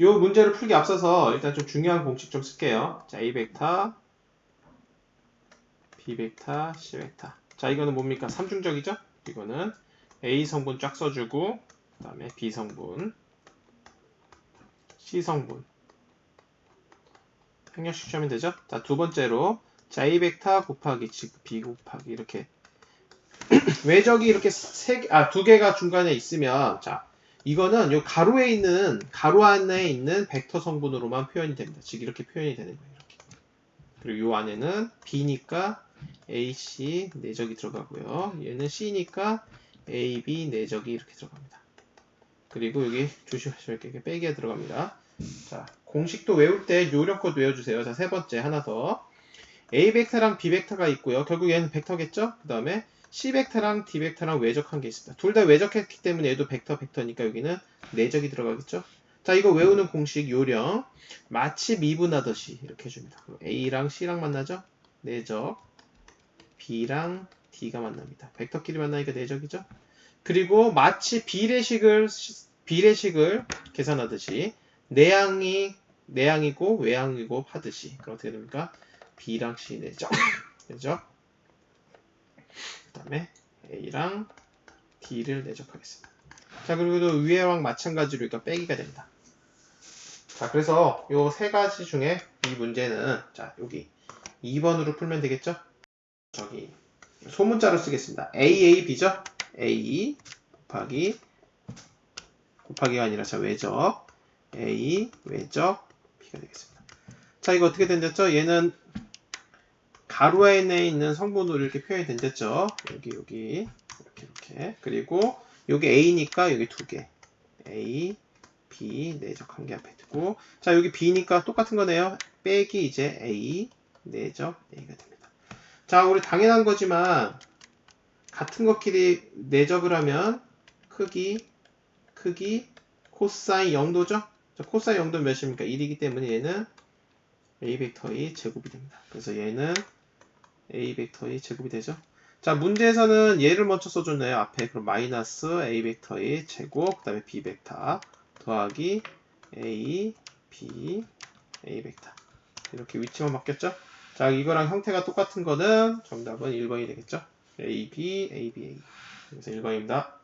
이 문제를 풀기 앞서서 일단 좀 중요한 공식 좀 쓸게요. 자, A 벡터, B 벡터, C 벡터. 자, 이거는 뭡니까? 삼중적이죠? 이거는 A 성분 쫙 써주고, 그 다음에 B 성분, C 성분. 행렬식 취하면 되죠? 자, 두 번째로, 자, A 벡터 곱하기 즉 B 곱하기 이렇게 외적이 이렇게 세 개, 아, 두 개가 중간에 있으면, 자, 이거는 요 가로에 있는, 가로 안에 있는 벡터 성분으로만 표현이 됩니다. 즉, 이렇게 표현이 되는 거예요. 이렇게. 그리고 요 안에는 B니까 AC 내적이 들어가고요. 얘는 C니까 AB 내적이 이렇게 들어갑니다. 그리고 여기 조심하셔야 이렇게 빼기가 들어갑니다. 자, 공식도 외울 때 요령껏 외워주세요. 자, 세 번째 하나 더. A 벡터랑 B 벡터가 있고요. 결국 얘는 벡터겠죠? 그 다음에 C 벡터랑 D 벡터랑 외적한 게 있습니다. 둘 다 외적했기 때문에 얘도 벡터 벡터니까 여기는 내적이 들어가겠죠? 자, 이거 외우는 공식 요령 마치 미분하듯이 이렇게 해줍니다. 그럼 A랑 C랑 만나죠? 내적 B랑 D가 만납니다. 벡터끼리 만나니까 내적이죠? 그리고 마치 비례식을 비례식을 계산하듯이 내항이 내항이고 외항이고 하듯이 그럼 어떻게 됩니까? B랑 C 내적 내적 그 다음에 A랑 D를 내적하겠습니다. 자, 그리고 또 위에랑 마찬가지로 그러니까 빼기가 됩니다. 자, 그래서 요 세 가지 중에 이 문제는 자, 여기 2번으로 풀면 되겠죠? 저기 소문자로 쓰겠습니다. AAB죠? A 곱하기 곱하기가 아니라 자, 외적 A 외적 B가 되겠습니다. 자, 이거 어떻게 된댔죠? 얘는 가로 안에 있는 성분으로 이렇게 표현이 된댔죠. 여기 여기 이렇게 이렇게 그리고 여기 A니까 여기 두 개. A, B 내적 한 개 앞에 두고 자 여기 B니까 똑같은 거네요. 빼기 이제 A 내적 A가 됩니다. 자 우리 당연한 거지만 같은 것끼리 내적을 하면 크기 크기 코사인 0도죠. 자, 코사인 0도 몇입니까? 1이기 때문에 얘는 A 벡터의 제곱이 됩니다. 그래서 얘는 A 벡터의 제곱이 되죠. 자, 문제에서는 얘를 먼저 써줬네요. 앞에 그럼 마이너스 A 벡터의 제곱, 그 다음에 B 벡터 더하기 A, B, A 벡터 이렇게 위치만 바뀌었죠? 자, 이거랑 형태가 똑같은 거는 정답은 1번이 되겠죠? A, B, A, B, A 그래서 1번입니다.